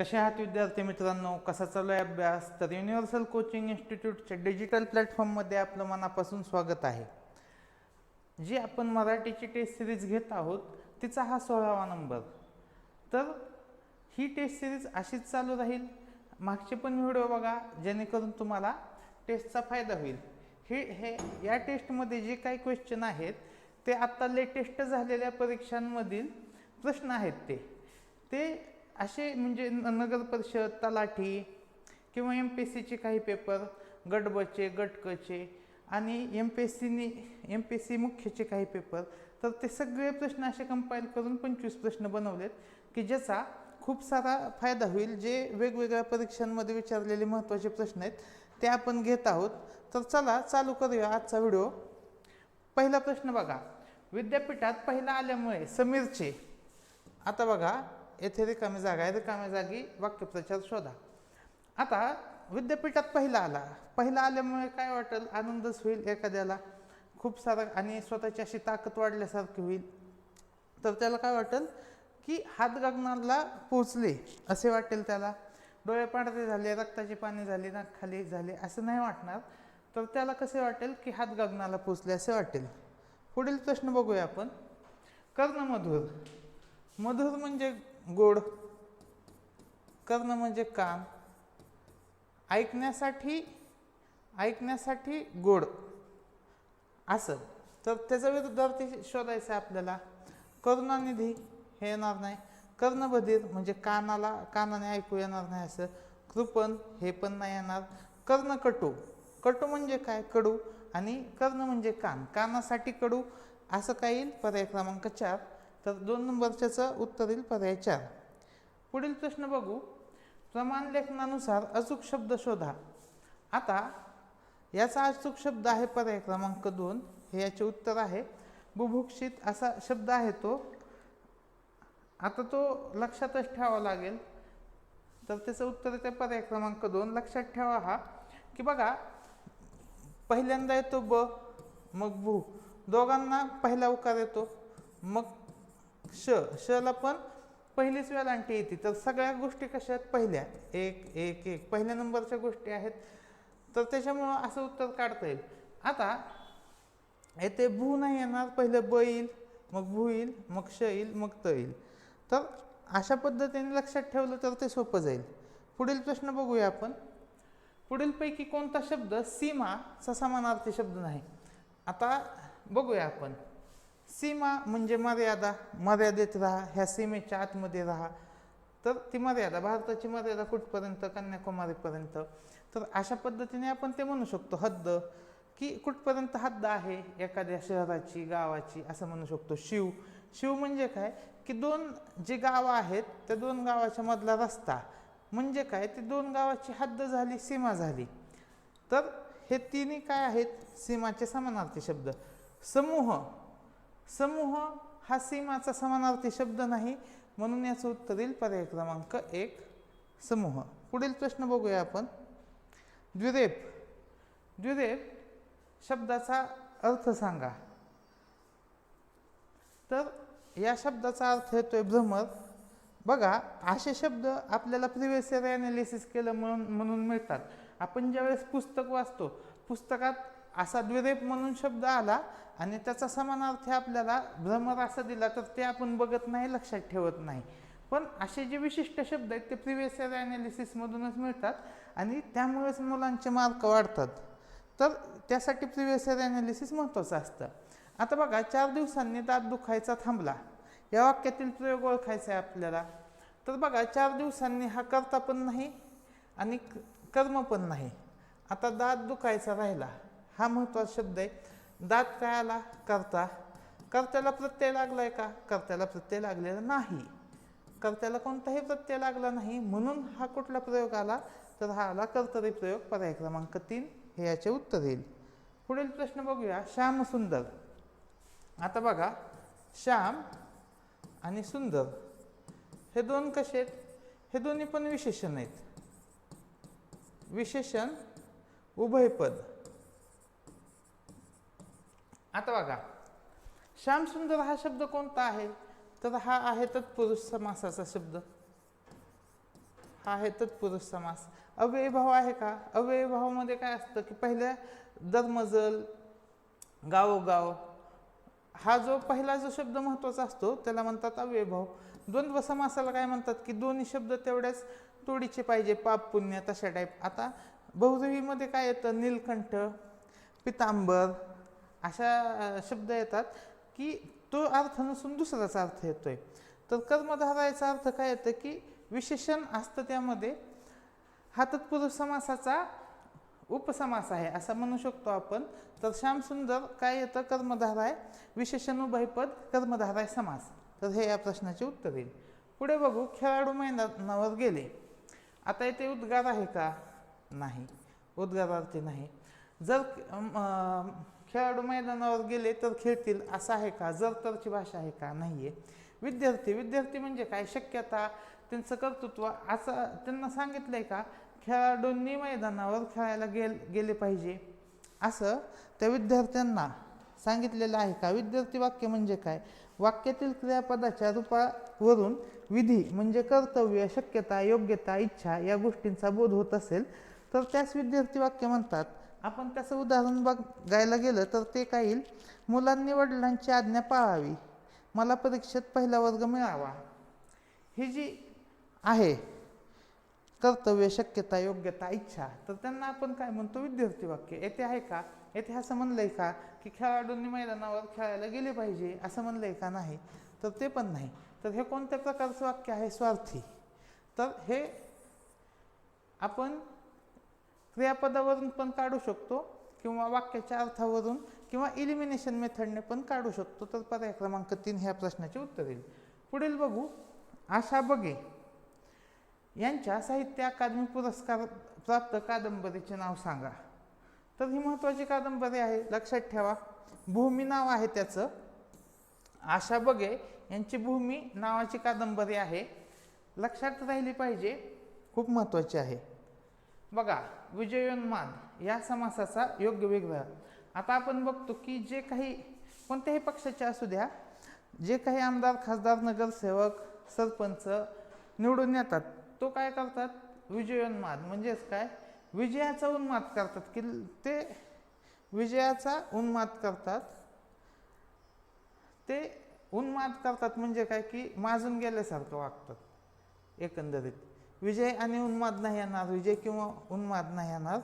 कसे आहात विद्यार्थी मित्रांनो? कसा चालू आहे अभ्यास? तर युनिव्हर्सल कोचिंग इन्स्टिट्यूटच्या डिजिटल प्लॅटफॉर्ममध्ये आपलं मनापासून स्वागत आहे. जी आपण मराठीची टेस्ट सिरीज घेत आहोत तिचा हा सोळावा नंबर तर ही टेस्ट सिरीज अशीच चालू राहील. मागचे पण व्हिडिओ बघा जेणेकरून तुम्हाला टेस्टचा फायदा होईल. हे हे या टेस्टमध्ये जे काही क्वेश्चन आहेत ते आत्ता लेटेस्ट झालेल्या परीक्षांमधील प्रश्न आहेत ते. ते असे म्हणजे न- नगर परिषद तलाठी किंवा एम पी एस सीचे काही पेपर गटबचे गटकचे आणि एम पी एस सीने एम पी एस सी मुख्यचे काही पेपर तर ते सगळे प्रश्न असे कंपाईल करून पंचवीस प्रश्न बनवलेत की ज्याचा खूप सारा फायदा होईल. जे वेगवेगळ्या परीक्षांमध्ये विचारलेले महत्त्वाचे प्रश्न आहेत ते आपण घेत आहोत. तर चला चालू करूया आजचा व्हिडिओ पहिला प्रश्न बघा. विद्यापीठात पहिला आल्यामुळे समीरचे आता बघा येथे रिकामी जागा आहे रिकाम्या जागी वाक्यप्रचार शोधा. आता विद्यापीठात पहिला आला. पहिला आल्यामुळे काय वाटेल? आनंदच होईल एखाद्याला. खूप सारा आणि स्वतःची अशी ताकद वाढल्यासारखी होईल. तर त्याला काय वाटेल? की हात गगनाला पोचले असे वाटेल त्याला. डोळे पांढरे झाले रक्ताचे पाणी झाले नाक खाली झाले असं नाही वाटणार. तर त्याला कसे वाटेल? की हात गगनाला पोचले असे वाटेल. पुढील प्रश्न बघूया आपण. कर्णमधुर. मधुर म्हणजे गोड. कर्ण म्हणजे कान ऐकण्यासाठी ऐकण्यासाठी गोड. असं. तर त्याचा विरुद्धार्थी शोधायचं आहे आपल्याला. करुणानिधी हे येणार नाही. कर्णबधीर म्हणजे कानाला कानाने ऐकू येणार नाही असं. कृपण हे पण नाही येणार. कर्णकटू कटू. म्हणजे काय? कडू. आणि कर्ण म्हणजे कान कानासाठी कडू. असं काही पर्याय क्रमांक चार. तर दोन नंबरच्याचं उत्तर येईल पर्याय चार पुढील प्रश्न बघू. प्रमाण लेखनानुसार अचूक शब्द शोधा. आता याचा अचूक शब्द आहे पर्याय क्रमांक दोन. हे याचे उत्तर आहे. बुभुक्षित असा शब्द आहे तो. आता तो लक्षातच ठेवावा लागेल. तर त्याचं उत्तर येते पर्याय क्रमांक दोन. लक्षात ठेवा हा. की बघा पहिल्यांदा येतो ब मग भू. दोघांना पहिला उकार येतो. मग श शला पण पहिलीच वेलांटी येते. तर सगळ्या गोष्टी कशा आहेत? पहिल्या. एक एक एक. पहिल्या नंबरच्या गोष्टी आहेत. तर त्याच्यामुळं असं उत्तर काढता येईल. आता येते भू नाही येणार. पहिलं ब येईल मग भू येईल मग श येईल मग त येईल. तर अशा पद्धतीने लक्षात ठेवलं तर ते सोपं जाईल. पुढील प्रश्न बघूया आपण. पुढीलपैकी कोणता शब्द सीमाचा समानार्थी शब्द नाही? आता बघूया आपण. सीमा म्हणजे मर्यादा मर्यादेत राहा ह्या सीमेच्या आतमध्ये राहा. तर ती मर्यादा भारताची मर्यादा कुठपर्यंत? कन्याकुमारीपर्यंत. तर अशा पद्धतीने आपण ते म्हणू शकतो हद्द. की कुठपर्यंत हद्द आहे? एखाद्या शहराची गावाची असं म्हणू शकतो शिव. शिव म्हणजे काय? की दोन जी गावं आहेत त्या दोन गावाच्या मधला रस्ता. म्हणजे काय? ती दोन गावाची हद्द झाली सीमा झाली. तर हे तिन्ही काय आहेत? सीमाचे समानार्थी शब्द. समूह. समूह हा सीमाचा समानार्थी शब्द नाही. म्हणून याचं उत्तर येईल पर्याय क्रमांक एक समूह. पुढील प्रश्न बघूया आपण. द्विरेप. द्विरेप शब्दाचा अर्थ सांगा. तर या शब्दाचा अर्थ येतोय भ्रमर. बघा असे शब्द आपल्याला प्रिव्हियस इयर ॲनालिसिस केलं म्हणून म्हणून मिळतात. आपण ज्यावेळेस पुस्तक वाचतो पुस्तकात असा द्विरेप म्हणून शब्द आला आणि त्याचा समानार्थ आपल्याला भ्रमर असा दिला तर ते आपण बघत नाही लक्षात ठेवत नाही. पण असे जे विशिष्ट शब्द आहेत ते प्रिव्हियस इयर ॲनालिसिसमधूनच मिळतात आणि त्यामुळेच मुलांचे मार्क वाढतात. तर त्यासाठी प्रिव्हियस इयर ॲनालिसिस महत्त्वाचं असतं. आता बघा चार दिवसांनी दात दुखायचा थांबला. या वाक्यातील प्रयोग ओळखायचा आहे आपल्याला. तर बघा चार दिवसांनी हा करता पण नाही आणि कर्म पण नाही. आता दात दुखायचा राहिला. हा महत्त्वाचा शब्द आहे. दात काय आला करता? कर्त्याला प्रत्यय लागला आहे का? कर्त्याला प्रत्यय लागलेला नाही. कर्त्याला कोणताही प्रत्यय लागला नाही म्हणून हा कुठला प्रयोग आला? तर हा आला कर्तरी प्रयोग पर्याय क्रमांक तीन. हे याचे उत्तर येईल. पुढील प्रश्न बघूया. श्याम सुंदर. आता बघा. श्याम आणि सुंदर. हे दोन कसे आहेत? हे दोन्ही पण विशेषण आहेत. विशेषण उभयपद. आता बघा. श्यामसुंदर हा शब्द कोणता आहे? तर हा आहे तत्पुरुष समासाचा शब्द. हा आहे तत्पुरुष समास. अव्ययभाव आहे का? अव्ययभावामध्ये काय असतं की पहिल्या दरमजल गावोगाव हा जो पहिला जो शब्द महत्त्वाचा असतो त्याला म्हणतात अव्ययभाव. द्वंद्व समासाला काय म्हणतात की दोन्ही शब्द तेवढ्याच तोडीचे पाहिजे पाप पुण्य तशा टाईप आता बहुदेवीमध्ये काय येतं? नीलकंठ पितांबर अशा शब्द येतात की तो अर्थ नसून दुसराचा अर्थ येतोय. तर कर्मधारायचा अर्थ काय येतं की विशेषण असतं त्यामध्ये हा तत्पुरुष समासाचा उपसमास आहे असं म्हणू शकतो आपण. तर श्यामसुंदर काय येतं? कर्मधाराय विशेषण उभयपद कर्मधाराय समास. तर हे या प्रश्नाचे उत्तर येईल. पुढे बघू खेळाडू मैदानावर गेले. आता इथे उद्गार आहे का? नाही. उद्गारार्थी नाही. जर खेळाडू मैदानावर गेले तर खेळतील असं आहे का? जर तरची भाषा आहे का? नाही आहे विद्यार्थी विद्यार्थी म्हणजे काय? शक्यता त्यांचं कर्तृत्व असं त्यांना सांगितलंय का? खेळाडूंनी मैदानावर खेळायला गेल गेले पाहिजे. असं त्या विद्यार्थ्यांना सांगितलेलं आहे का? विद्यार्थी वाक्य म्हणजे काय? वाक्यातील क्रियापदाच्या रूपावरून विधी म्हणजे कर्तव्य शक्यता योग्यता इच्छा या गोष्टींचा बोध होत असेल तर त्यास विद्यार्थी वाक्य म्हणतात. आपण त्याचं उदाहरण बघायला गेलं तर ते काय येईल? मुलांनी वडिलांची आज्ञा पाळावी. मला परीक्षेत पहिला वर्ग मिळावा. ही जी आहे कर्तव्य शक्यता योग्यता इच्छा तर त्यांना आपण काय म्हणतो? विद्यार्थी वाक्य. येथे आहे का? येथे असं आहे का की खेळाडूंनी मैदानावर खेळायला गेले पाहिजे असं म्हणलं आहे का नाही? तर ते पण नाही. तर हे कोणत्या प्रकारचं वाक्य आहे? स्वार्थी. तर हे आपण क्रियापदावरून पण काढू शकतो किंवा वाक्याच्या अर्थावरून किंवा इलिमिनेशन मेथडने पण काढू शकतो. तर पर्याय क्रमांक तीन ह्या प्रश्नाचे उत्तर येईल. पुढील बघू. आशा बगे यांच्या साहित्य अकादमी पुरस्कार प्राप्त कादंबरीचे नाव सांगा. तर ही महत्त्वाची कादंबरी आहे. लक्षात ठेवा. भूमी नाव आहे त्याचं. आशा बगे यांची भूमी नावाची कादंबरी आहे. लक्षात राहिली पाहिजे. खूप महत्त्वाची आहे. बघा विजयोन्माद या समासाचा योग्य वेगळा. आता आपण बघतो की जे काही कोणत्याही पक्षाचे असू द्या जे काही आमदार खासदार नगरसेवक सरपंच निवडून येतात तो काय करतात? विजयोन्माद म्हणजेच काय? विजयाचा उन्माद करतात. की ते विजयाचा उन्माद करतात. ते उन्माद करतात म्हणजे काय? की माजून गेल्यासारखं वागतात एकंदरीत. विजय आणि उन्माद नाही येणार विजय किंवा उन्माद नाही येणार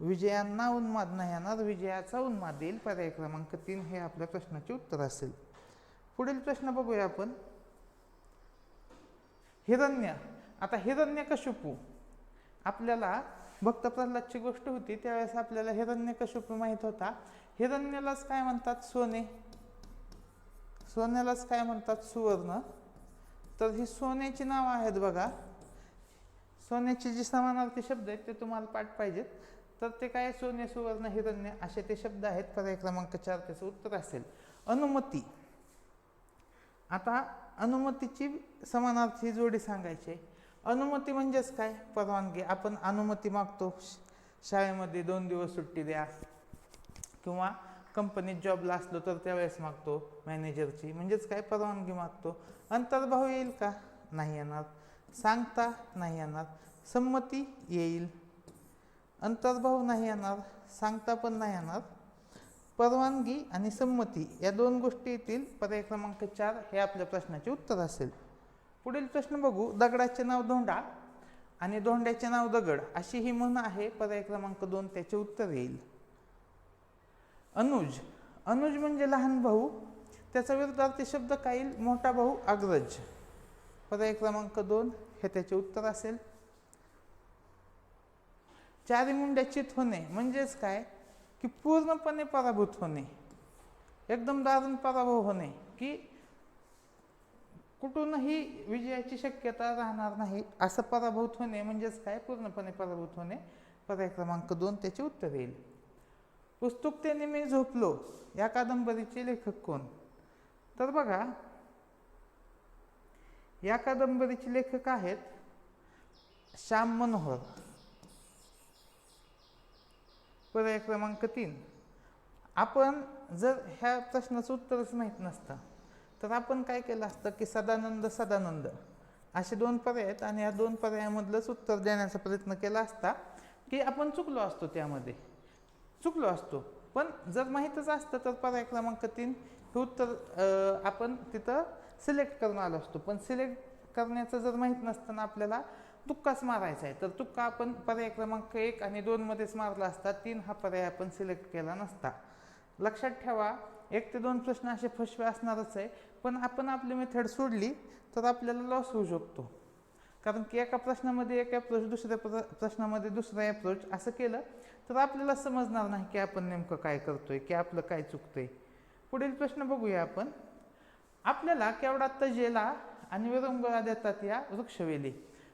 विजयांना उन्माद नाही येणार विजयाचा उन्माद येईल. पर्याय क्रमांक तीन हे आपल्या प्रश्नाचे उत्तर असेल. पुढील प्रश्न बघूया आपण. हिरण्य. आता हिरण्य कशुपू आपल्याला भक्त प्रल्हादची गोष्ट होती त्यावेळेस आपल्याला हिरण्य कशुपू माहीत होता? हिरण्यालाच काय म्हणतात? सोने. सोन्यालाच काय म्हणतात? सुवर्ण. तर ही सोन्याची नावं आहेत बघा. सोन्याचे जे समानार्थी शब्द आहेत ते तुम्हाला पाठ पाहिजेत. तर ते काय सोने सुवर्ण हिरण्य असे ते शब्द आहेत. पर्याय क्रमांक चार त्याचं उत्तर असेल. अनुमती. आता अनुमतीची समानार्थी जोडी सांगायची अनुमती म्हणजेच काय? परवानगी. आपण अनुमती मागतो. श- शाळेमध्ये दोन दिवस सुट्टी द्या. किंवा कंपनीत जॉबला असलो तर त्यावेळेस मागतो. मॅनेजरची. म्हणजेच काय? परवानगी मागतो. अंतर्भाव येईल का? नाही येणार. सांगता नाही येणार. संमती येईल. अंतर्भाव नाही येणार सांगता पण नाही येणार. परवानगी आणि संमती या दोन गोष्टी येतील पर्याय क्रमांक चार हे आपल्या प्रश्नाचे उत्तर असेल. पुढील प्रश्न बघू दगडाचे नाव धोंडा आणि धोंड्याचे नाव दगड अशी ही म्हण आहे पर्याय क्रमांक दोन त्याचे उत्तर येईल. अनुज अनुज म्हणजे लहान भाऊ त्याचा विरुद्धार्थी शब्द काय येईल मोठा भाऊ अग्रज. पर्याय क्रमांक दोन हे त्याचे उत्तर असेल. चारी मुंड्या चित होणे म्हणजेच काय? की पूर्णपणे पराभूत होणे. एकदम दारुण पराभव होणे. की कुठूनही विजयाची शक्यता राहणार नाही असं पराभूत होणे म्हणजेच काय? पूर्णपणे पराभूत होणे. पर्याय क्रमांक दोन त्याचे उत्तर येईल. पुस्तुकतेने मी झोपलो. या कादंबरीचे लेखक कोण? तर बघा या कादंबरीचे लेखक आहेत श्याम मनोहर. पर्याय क्रमांक तीन. आपण जर ह्या प्रश्नाचं उत्तरच माहीत नसतं तर आपण काय केलं असतं की सदानंद सदानंद असे दोन पर्याय आहेत आणि या दोन पर्यायामधलंच उत्तर देण्याचा प्रयत्न केला असता की आपण चुकलो असतो त्यामध्ये. चुकलो असतो. पण जर माहीतच असतं तर पर्याय क्रमांक तीन हे उत्तर आपण तिथं सिलेक्ट करून आलो असतो. पण सिलेक्ट करण्याचं जर माहीत नसताना आपल्याला तुक्काच मारायचा आहे. तर तुक्का आपण पर्याय क्रमांक एक आणि दोनमध्येच मारला असता तीन हा पर्याय आपण सिलेक्ट केला नसता. लक्षात ठेवा एक ते दोन प्रश्न असे फसवे असणारच आहे पण आपण आपली मेथड सोडली तर आपल्याला लॉस होऊ शकतो. कारण की एका प्रश्नामध्ये एक अप्रोच दुसऱ्या प्र प्रश्नामध्ये दुसरा अप्रोच असं केलं तर आपल्याला समजणार नाही की आपण नेमकं काय करतोय की आपलं काय चुकतंय. पुढील प्रश्न बघूया आपण. आपल्याला केवढा तजेला आणि विरंगुळा देतात या वृक्षवेली.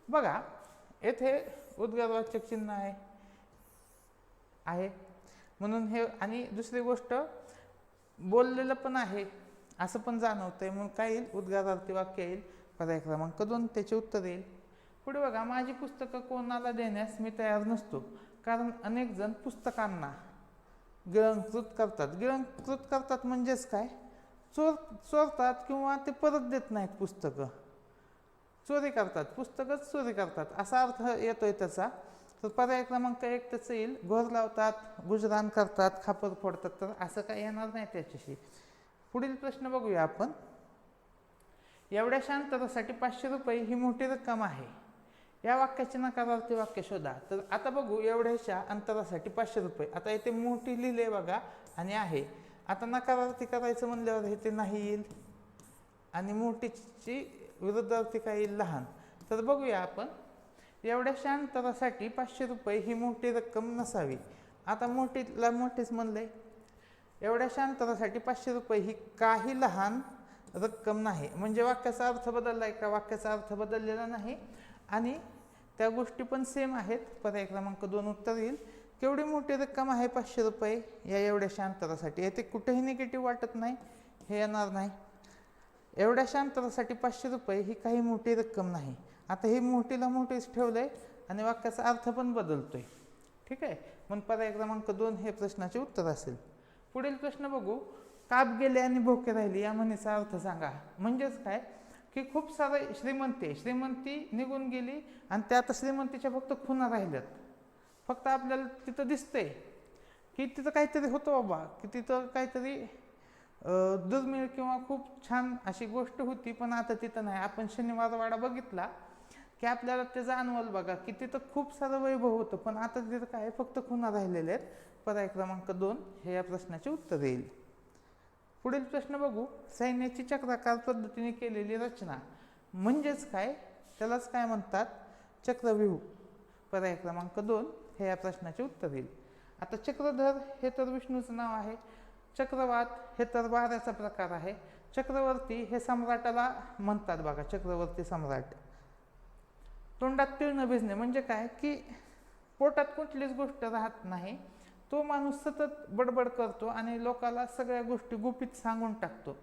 बघा येथे उद्गारवाचक चिन्ह आहे. आहे. म्हणून हे आणि दुसरी गोष्ट बोललेलं पण आहे. असं पण जाणवतंय. म्हणून काय येईल? उद्गारार्थी वाक्य येईल. पर्याय क्रमांक दोन त्याचे उत्तर येईल. पुढे बघा माझी पुस्तकं कोणाला देण्यास मी तयार नसतो. कारण अनेक जण पुस्तकांना गिळंकृत करतात. गिळंकृत करतात म्हणजेच काय? चोर चोरतात किंवा ते परत देत नाहीत पुस्तकं. चोरी करतात पुस्तकच चोरी करतात. असा अर्थ येतोय त्याचा. तर पर्याय क्रमांक एक त्याचं येईल. घोर लावतात गुजरान करतात खापर फोडतात. तर असं काही येणार नाही त्याच्याशी. पुढील प्रश्न बघूया आपण. एवढ्याशा अंतरासाठी पाचशे रुपये ही मोठी रक्कम आहे. या वाक्याचे नकारार्थी वाक्य शोधा. तर आता बघू एवढ्याशा अंतरासाठी पाचशे रुपये. आता इथे मोठी लिहिले बघा आणि आहे. आता नकारार्थी करायचं म्हणल्यावर हे ते नाही येईल. आणि मोठीची विरुद्धार्थी काही लहान. तर बघूया आपण. एवढ्याशा अंतरासाठी पाचशे रुपये ही मोठी रक्कम नसावी. आता मोठीला मोठीच म्हणलंय. एवढ्याशा अंतरासाठी पाचशे रुपये ही काही लहान रक्कम नाही. म्हणजे वाक्याचा अर्थ बदलला आहे का? वाक्याचा अर्थ बदललेला नाही. आणि त्या गोष्टी पण सेम आहेत. पर्याय क्रमांक दोन उत्तर येईल. केवढी मोठी रक्कम आहे पाचशे रुपये या एवढ्याशा अंतरासाठी ते कुठेही निगेटिव्ह वाटत नाही. हे येणार नाही. एवढ्या शांततासाठी पाचशे रुपये ही काही मोठी रक्कम नाही. आता हे मोठीला मोठीच आहे आणि वाक्याचा अर्थ पण बदलतोय. ठीक आहे? मग पर्याय क्रमांक दोन हे प्रश्नाचे उत्तर असेल. पुढील प्रश्न बघू. काप गेले आणि भोके राहिली या म्हणीचा अर्थ सांगा. म्हणजेच काय? की खूप सारे श्रीमंती श्रीमंती निघून गेली आणि त्या आता श्रीमंतीच्या फक्त खुना राहिल्यात. फक्त आपल्याला तिथं दिसतंय. की तिथं काहीतरी होतं बाबा. की तिथं काहीतरी दुर्मिळ किंवा खूप छान अशी गोष्ट होती पण आता तिथं नाही. आपण शनिवारवाडा बघितला की आपल्याला ते जाणवल बघा की तिथं खूप सारं वैभव होतं पण आता तिथं काय फक्त खुणा राहिलेले आहेत. पर्याय क्रमांक दोन हे या प्रश्नाचे उत्तर येईल. पुढील प्रश्न बघू. सैन्याची चक्राकार पद्धतीने केलेली रचना म्हणजेच काय? त्यालाच काय म्हणतात? चक्रव्यूह. पर्याय क्रमांक दोन हे या प्रश्नाचे उत्तर येईल. आता चक्रधर हे तर विष्णूचं नाव आहे. चक्रवात हे तर वाऱ्याचा प्रकार आहे. चक्रवर्ती हे सम्राटाला म्हणतात बघा चक्रवर्ती सम्राट. तोंडात तीळ भिजणे म्हणजे काय? की पोटात कुठलीच गोष्ट राहत नाही. तो माणूस सतत बडबड करतो आणि लोकाला सगळ्या गोष्टी गुपित सांगून टाकतो.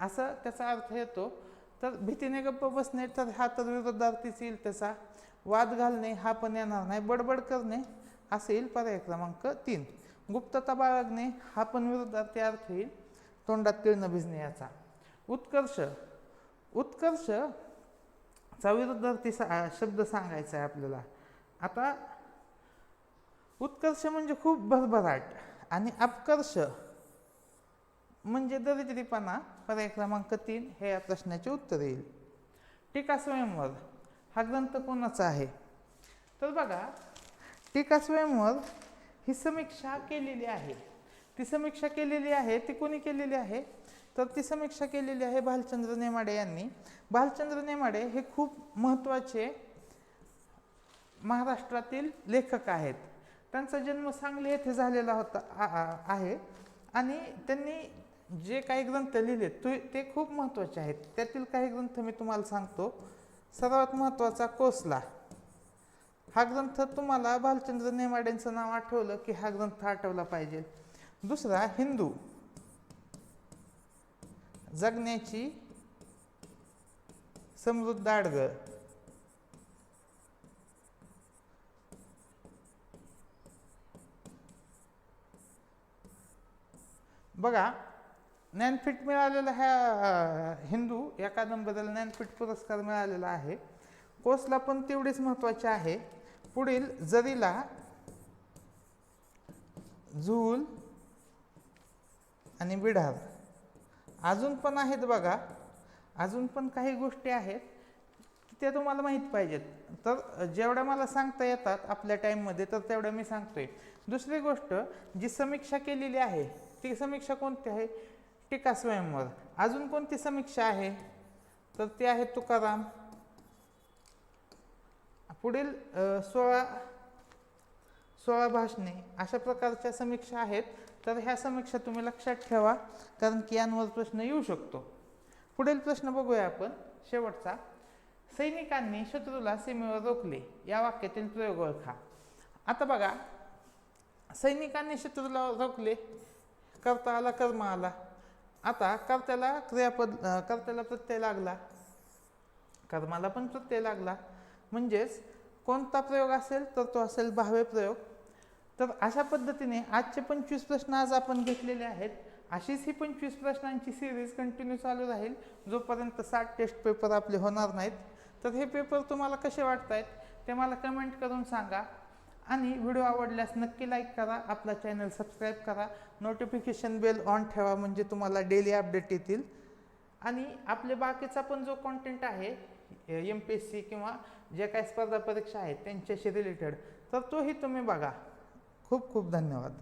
असं त्याचा अर्थ येतो. तर भीतीने गप्प बसणे तर हा तर विरोधार्थीच येईल त्याचा वाद घालणे हा पण येणार नाही. बडबड करणे असं येईल पर्याय क्रमांक तीन. गुप्तता बाळगणे हा पण विरोधार्थी अर्थ येईल तोंडात तीळ न भिजणे याचा उत्कर्ष उत्कर्ष चा विरुद्धार्थी सा शब्द सांगायचा आहे आपल्याला. आता उत्कर्ष म्हणजे खूप भरभराट आणि अपकर्ष म्हणजे दरिद्रीपणा पर्याय क्रमांक तीन हे या प्रश्नाचे उत्तर येईल. टीका स्वयंवर हा ग्रंथ कोणाचा आहे? तर बघा टीका स्वयंवर ही समीक्षा केलेली आहे. ती समीक्षा केलेली आहे ती कोणी केलेली आहे? तर ती समीक्षा केलेली आहे भालचंद्र नेमाडे यांनी. भालचंद्र नेमाडे हे खूप महत्त्वाचे महाराष्ट्रातील लेखक आहेत. त्यांचा जन्म सांगली येथे झालेला होता आ- आहे. आणि त्यांनी जे काही ग्रंथ लिहिले तो ते खूप महत्त्वाचे आहेत. त्यातील काही ग्रंथ मी तुम्हाला सांगतो. सर्वात महत्त्वाचा कोसला. हा ग्रंथ तुम्हाला भालचंद्र नेमाडेंचं नाव आठवलं की हा ग्रंथ आठवला पाहिजे. दुसरा हिंदू. जगण्याची समृद्ध आडगळ बघा ज्ञानपीठ मिळालेला ह्या हिंदू या कादंबरीला ज्ञानपीठ पुरस्कार मिळालेला आहे. कोसला पण तेवढीच महत्त्वाची आहे. पुढील जरीला झूल आणि बिढार अजून पण आहेत बघा. अजून पण काही गोष्टी आहेत की त्या तुम्हाला माहीत पाहिजेत. तर जेवढ्या मला सांगता येतात आपल्या टाईममध्ये तर तेवढ्या मी सांगतोय. दुसरी गोष्ट जी समीक्षा केलेली आहे ती समीक्षा कोणती आहे? टीका स्वयंवर. अजून कोणती समीक्षा आहे? तर ती आहे तुकाराम. पुढील सोळा सोळा भाषणे अशा प्रकारच्या समीक्षा आहेत. तर ह्या समीक्षा तुम्ही लक्षात ठेवा कारण की यांवर प्रश्न येऊ शकतो. पुढील प्रश्न बघूया आपण शेवटचा. सैनिकांनी शत्रूला सीमेवर रोखले. या वाक्यातील प्रयोग ओळखा. आता बघा सैनिकांनी शत्रूला रोखले करता आला कर्म आला. आता कर्त्याला क्रियापद कर्त्याला प्रत्यय लागला. कर्माला पण प्रत्यय लागला. म्हणजेच कोणता प्रयोग असेल तर तो असेल भावे प्रयोग. तर अशा पद्धतीने आजचे पंचवीस प्रश्न आज आपण घेतलेले आहेत. अशीच ही पंचवीस प्रश्नांची सिरीज कंटिन्यू चालू राहील. जोपर्यंत साठ टेस्ट पेपर आपले होणार नाहीत. तर हे पेपर तुम्हाला कसे वाटत आहेत ते मला कमेंट करून सांगा. आणि व्हिडिओ आवडल्यास नक्की लाईक करा. आपला चॅनल सबस्क्राईब करा. नोटिफिकेशन बेल ऑन ठेवा म्हणजे तुम्हाला डेली अपडेट येतील. आणि आपले बाकीचा पण जो कॉन्टेंट आहे एम पी एस सी किंवा जे काही स्पर्धा परीक्षा आहेत त्यांच्याशी रिलेटेड तर तोही तुम्ही बघा. खूप खूप धन्यवाद.